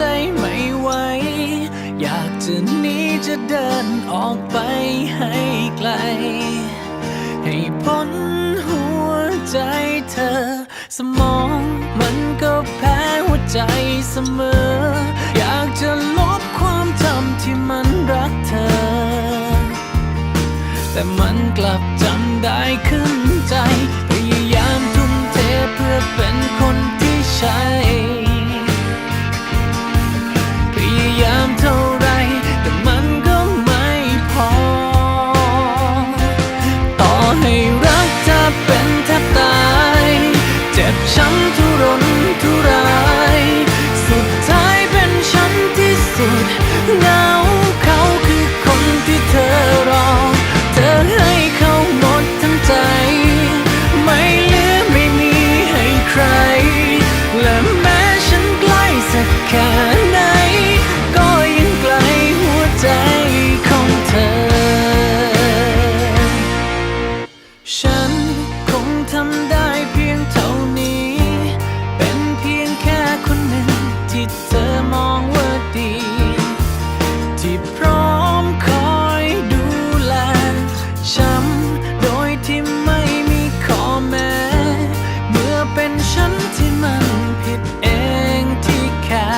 จไม่ไหว อยากจะหนีจะเดินออกไปให้ไกล ให้พ้นหัวใจเธอ สมองมันก็แพ้หัวใจเสมอ อยากจะลบความจำที่มันรักเธอ แต่มันกลับจำได้ขึ้น ทำได้เพียงเท่านี้ เป็นเพียงแค่คนหนึ่งที่เธอมองว่าดี ที่พร้อมคอยดูแลฉันโดยที่ไม่มีขอแม้ เมื่อเป็นฉันที่มันผิดเองที่แค่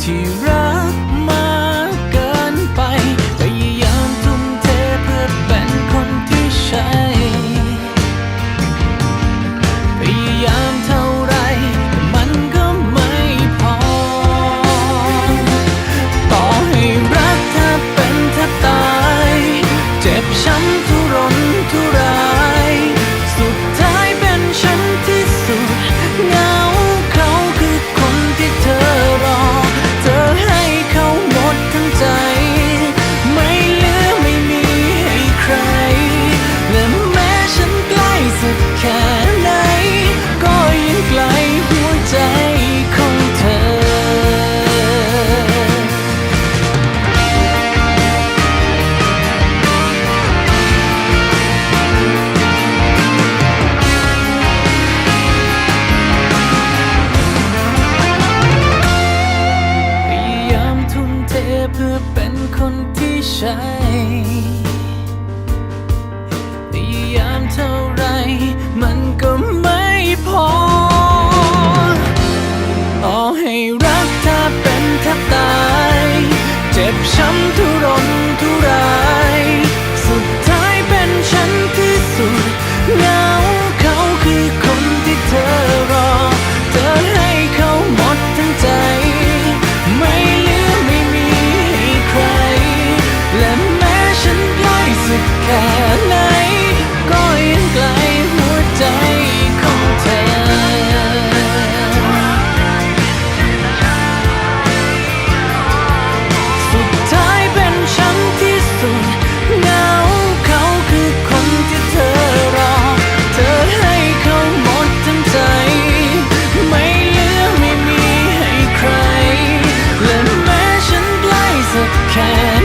ที่รัก เธอเป็นคนที่ใช่ can